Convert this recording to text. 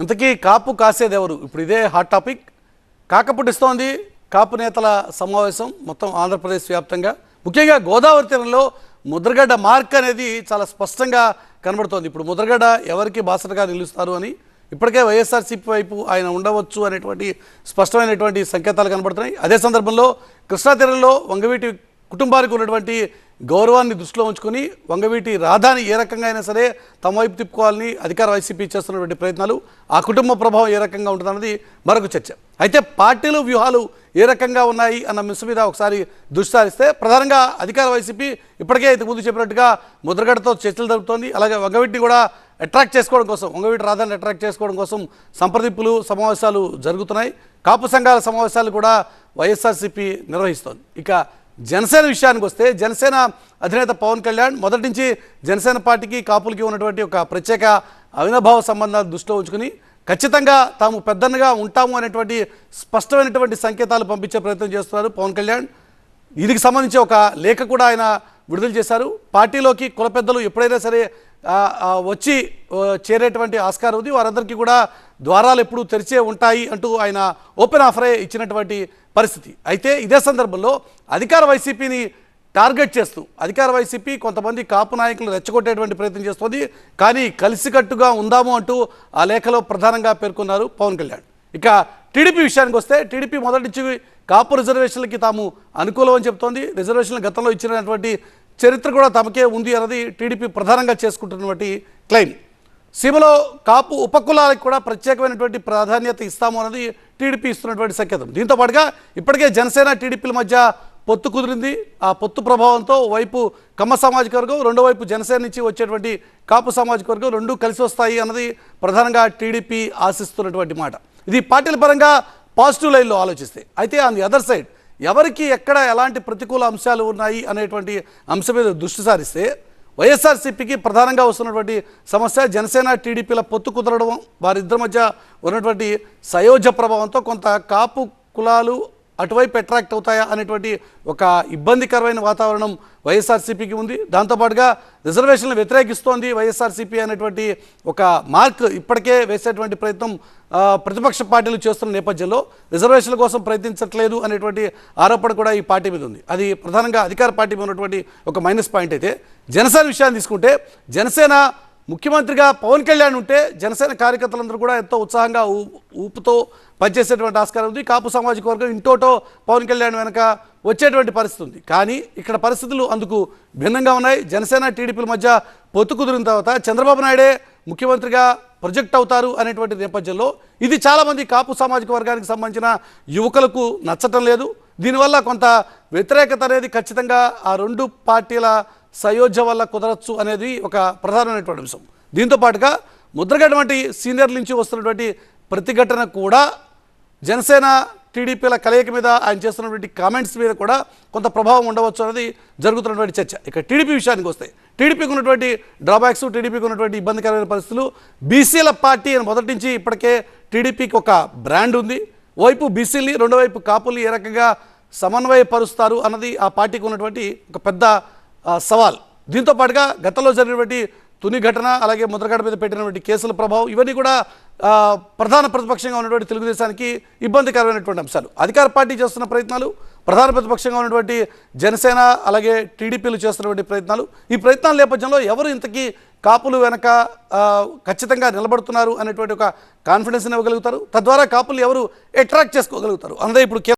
ఇంతకీ కాపు కాసేది ఎవరు? ఇప్పుడు ఇదే హాట్ టాపిక్ కాకపుట్టిస్తోంది కాపు నేతల సమావేశం మొత్తం ఆంధ్రప్రదేశ్ వ్యాప్తంగా. ముఖ్యంగా గోదావరి తీరంలో ముద్రగడ్డ మార్క్ అనేది చాలా స్పష్టంగా కనబడుతోంది. ఇప్పుడు ముద్రగడ్డ ఎవరికి బాసటగా నిలుస్తారు అని? ఇప్పటికే వైఎస్ఆర్సీపీ వైపు ఆయన ఉండవచ్చు అనేటువంటి స్పష్టమైనటువంటి సంకేతాలు కనబడుతున్నాయి. అదే సందర్భంలో కృష్ణా తీరంలో వంగవీటి కుటుంబానికి ఉన్నటువంటి గౌరవాన్ని దృష్టిలో ఉంచుకొని వంగవీటి రాధాని ఏ రకంగా అయినా సరే తమ వైపు తిప్పుకోవాలని అధికార వైసీపీ చేస్తున్నటువంటి ప్రయత్నాలు ఆ కుటుంబ ప్రభావం ఏ రకంగా ఉంటుందన్నది మరొక చర్చ. అయితే పార్టీలు వ్యూహాలు ఏ రకంగా ఉన్నాయి అన్న మిస్ మీద ఒకసారి దృష్టి సారిస్తే ప్రధానంగా అధికార వైసీపీ ఇప్పటికే ఇంతకు ముందు చెప్పినట్టుగా ముద్రగడతో చర్చలు జరుపుతోంది. అలాగే వంగవీటిని కూడా అట్రాక్ట్ చేసుకోవడం కోసం వంగవీటి రాధాని అట్రాక్ట్ చేసుకోవడం కోసం సంప్రదింపులు సమావేశాలు జరుగుతున్నాయి. కాపు సంఘాల సమావేశాలు కూడా వైఎస్ఆర్సీపీ నిర్వహిస్తోంది. ఇక జనసేన విషయానికి వస్తే జనసేన అధినేత పవన్ కళ్యాణ్ మొదటి నుంచి జనసేన పార్టీకి కాపులకి ఉన్నటువంటి ఒక ప్రత్యేక అవినభావ సంబంధాలు దృష్టిలో ఉంచుకుని ఖచ్చితంగా తాము పెద్దన్నగా ఉంటాము అనేటువంటి స్పష్టమైనటువంటి సంకేతాలు పంపించే ప్రయత్నం చేస్తున్నారు పవన్ కళ్యాణ్. దీనికి సంబంధించి ఒక లేఖ కూడా ఆయన విడుదల చేశారు. పార్టీలోకి కుల పెద్దలు ఎప్పుడైనా సరే వచ్చి చేరేటువంటి ఆస్కారం ఉంది. వారందరికీ కూడా ద్వారాలు ఎప్పుడూ తెరిచే ఉంటాయి అంటూ ఆయన ఓపెన్ ఆఫరే ఇచ్చినటువంటి పరిస్థితి. అయితే ఇదే సందర్భంలో అధికార వైసీపీని టార్గెట్ చేస్తూ అధికార వైసీపీ కొంతమంది కాపు నాయకులు రెచ్చగొట్టేటువంటి ప్రయత్నం చేస్తోంది. కానీ కలిసికట్టుగా ఉందాము అంటూ ఆ లేఖలో ప్రధానంగా పేర్కొన్నారు పవన్ కళ్యాణ్. ఇక టీడీపీ విషయానికి వస్తే టీడీపీ మొదటి నుంచి కాపు రిజర్వేషన్లకి తాము అనుకూలం అని చెప్తోంది. రిజర్వేషన్లు గతంలో ఇచ్చినటువంటి చరిత్ర కూడా తమకే ఉంది అన్నది టీడీపీ ప్రధానంగా చేసుకుంటున్నటువంటి క్లెయిమ్. సీమలో కాపు ఉపకులాలకు కూడా ప్రత్యేకమైనటువంటి ప్రాధాన్యత ఇస్తాము అన్నది టీడీపీ ఇస్తున్నటువంటి సంకేతం. దీంతో పాటుగా ఇప్పటికే జనసేన టీడీపీల మధ్య పొత్తు కుదిరింది. ఆ పొత్తు ప్రభావంతో వైపు కమ్మ సామాజిక వర్గం రెండో వైపు జనసేన నుంచి వచ్చేటువంటి కాపు సామాజిక వర్గం రెండు కలిసి వస్తాయి అన్నది ప్రధానంగా టీడీపీ ఆశిస్తున్నటువంటి మాట. ఇది పార్టీల పరంగా పాజిటివ్ లైన్లో ఆలోచిస్తే. అయితే ఆన్ ది అదర్ సైడ్ ఎవరికి ఎక్కడ ఎలాంటి ప్రతికూల అంశాలు ఉన్నాయి అనేటువంటి అంశం మీద దృష్టి సారిస్తే వైఎస్ఆర్సీపీకి ప్రధానంగా వస్తున్నటువంటి సమస్య జనసేన టీడీపీల పొత్తు కుదరడం వారిద్దరి మధ్య ఉన్నటువంటి సయోజ ప్రభావంతో కొంత కాపు కులాలు అటువైపు అట్రాక్ట్ అవుతాయా అనేటువంటి ఒక ఇబ్బందికరమైన వాతావరణం వైఎస్ఆర్సీపీకి ఉంది. దాంతోపాటుగా రిజర్వేషన్లు వ్యతిరేకిస్తోంది వైఎస్ఆర్సీపీ అనేటువంటి ఒక మార్క్ ఇప్పటికే వేసేటువంటి ప్రయత్నం ప్రతిపక్ష పార్టీలు చేస్తున్న నేపథ్యంలో రిజర్వేషన్ల కోసం ప్రయత్నించట్లేదు అనేటువంటి ఆరోపణ కూడా ఈ పార్టీ మీద ఉంది. అది ప్రధానంగా అధికార పార్టీ మీద ఉన్నటువంటి ఒక మైనస్ పాయింట్ అయితే జనసేన విషయాన్ని తీసుకుంటే జనసేన ముఖ్యమంత్రిగా పవన్ కళ్యాణ్ ఉంటే జనసేన కార్యకర్తలందరూ కూడా ఎంతో ఉత్సాహంగా ఊ- ఊపుతో పనిచేసేటువంటి ఆస్కారం ఉంది. కాపు సామాజిక వర్గం ఇంటోటో పవన్ కళ్యాణ్ వెనక వచ్చేటువంటి పరిస్థితి ఉంది. కానీ ఇక్కడ పరిస్థితులు అందుకు భిన్నంగా ఉన్నాయి. జనసేన టీడీపీల మధ్య పొత్తు కుదిరిన తర్వాత చంద్రబాబు నాయుడే ముఖ్యమంత్రిగా ప్రొజెక్ట్ అవుతారు అనేటువంటి నేపథ్యంలో ఇది చాలామంది కాపు సామాజిక వర్గానికి సంబంధించిన యువకులకు నచ్చటం లేదు. దీనివల్ల కొంత వ్యతిరేకత అనేది ఖచ్చితంగా ఆ రెండు పార్టీల సయోధ్య వల్ల కుదరచ్చు అనేది ఒక ప్రధానమైనటువంటి అంశం. దీంతో పాటుగా ముద్రగడ్డ వంటి సీనియర్ల నుంచి వస్తున్నటువంటి ప్రతిఘటన కూడా జనసేన టీడీపీల కలయిక మీద ఆయన చేస్తున్నటువంటి కామెంట్స్ మీద కూడా కొంత ప్రభావం ఉండవచ్చు అనేది జరుగుతున్నటువంటి చర్చ. ఇక టీడీపీ విషయానికి వస్తే టీడీపీకి ఉన్నటువంటి డ్రాబ్యాక్స్ టీడీపీకి ఉన్నటువంటి ఇబ్బందికరమైన పరిస్థితులు బీసీల పార్టీ అని మొదటి నుంచి ఇప్పటికే టీడీపీకి ఒక బ్రాండ్ ఉంది. వైపు బీసీలు రెండో వైపు కాపులు ఏ రకంగా సమన్వయపరుస్తారు అన్నది ఆ పార్టీకి ఉన్నటువంటి ఒక పెద్ద సవాల్. దీంతో పాటుగా గతంలో జరిగినటువంటి తుని ఘటన అలాగే ముద్రగడ మీద పెట్టినటువంటి కేసుల ప్రభావం ఇవన్నీ కూడా ప్రధాన ప్రతిపక్షంగా ఉన్నటువంటి తెలుగుదేశానికి ఇబ్బందికరమైనటువంటి అంశాలు. అధికార పార్టీ చేస్తున్న ప్రయత్నాలు ప్రధాన ప్రతిపక్షంగా ఉన్నటువంటి జనసేన అలాగే టీడీపీలు చేస్తున్నటువంటి ప్రయత్నాలు ఈ ప్రయత్నాల నేపథ్యంలో ఎవరు ఇంతకీ కాపులు వెనక ఆ, ఖచ్చితంగా నిలబడుతున్నారు అనేటువంటి ఒక కాన్ఫిడెన్స్ ఇవ్వగలుగుతారు. తద్వారా కాపులు ఎవరు అట్రాక్ట్ చేసుకోగలుగుతారు. అన్నదే ఇప్పుడు